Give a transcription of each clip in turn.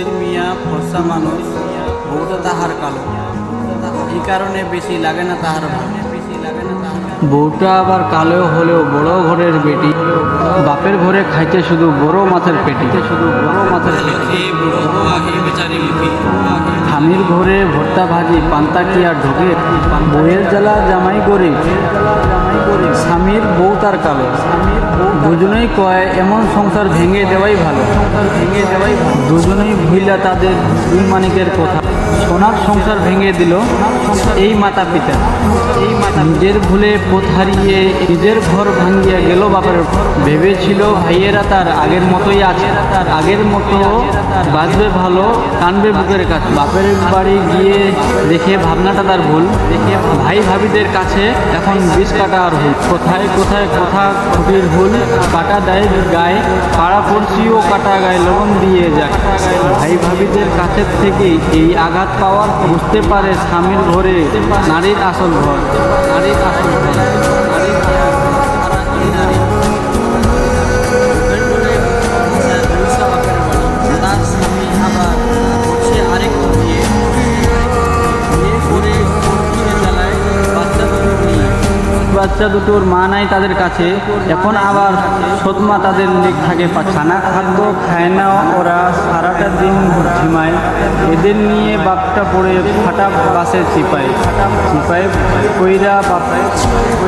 দেশের মিয়া, ফর্সা মানুষ, বউটা তাহার কালো। এই কারণে বেশি লাগে না তাহার বউটা আবার কালো হলেও বড় ঘরের বেটি। বাপের ঘরে খাইতে শুধু বড় মাছের পেটি। শুধু বড় মাছের স্বামীর ঘরে ভর্তা ভাজি, পান্তা কি আর ঢোকে বইয়ের জ্বালা জামাই করে। স্বামীর বউ তার কালো। দুজনেই কয়, এমন সংসার ভেঙে দেওয়াই ভালো। সংসার ভেঙে দেওয়াই ভুইলা তাদের দুই মানিকের কথা। সোনার সংসার ভেঙে দিল এই মাতা পিতা এই মাতা নিজের ভুলে পথ হারিয়ে নিজের ঘর ভাঙিয়ে গেল বাপের ভেবেছিল ভাইয়েরা তার আগের মতোই আছে। তার আগের মতো বাঁচবে ভালো কানবে বুকের কাছে। বাপের বাড়ি গিয়ে দেখে ভাবনাটা তার ভুল। দেখে ভাই ভাবিদের কাছে এখন বিষ কাটা আর ভুল। কোথায় কোথায়, কথা খুঁটির ভুল? কাটা দেয় গায়ে, পাড়া পড়শিও কাটা গায়ে লবণ দিয়ে যায়। ভাই ভাবিদের কাছের থেকে এই আঘাত পাওয়ার বুঝতে পারে স্বামীর ঘরে নারীর আসল ঘর। নারীর আসল ঘর। বাচ্চা দুটোর মা নাই তাদের কাছে এখন আবার সৎমা তাদের থাকে। খানা খাদ্য খায় না ওরা সারাটা দিন ঝিমায়। এদের নিয়ে বাপটা পড়ে ফাটা বাসে চিপায়। চিপায় কইরা বাপ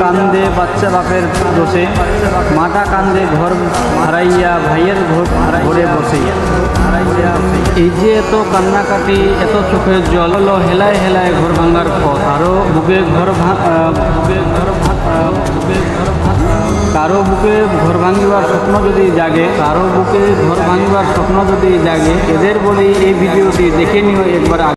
কান্দে বাচ্চা বাপের দোষে। মাটা কান্দে ঘর হারাইয়া ভাইয়ের ঘর ঘরে বসে। এই যে এত কান্নাকাটি এত চোখের জল হলো হেলায় হেলায় ঘর ভাঙার পথ। আরও বুকে ঘর ভা- আহ, বুকে ঘর কারও বুকে ঘর ভাঙিবার স্বপ্ন যদি জাগে, কারও বুকে ঘর ভাঙিবার স্বপ্ন যদি জাগে, এদের বলি এই ভিডিওটি দেখে নিও একবার।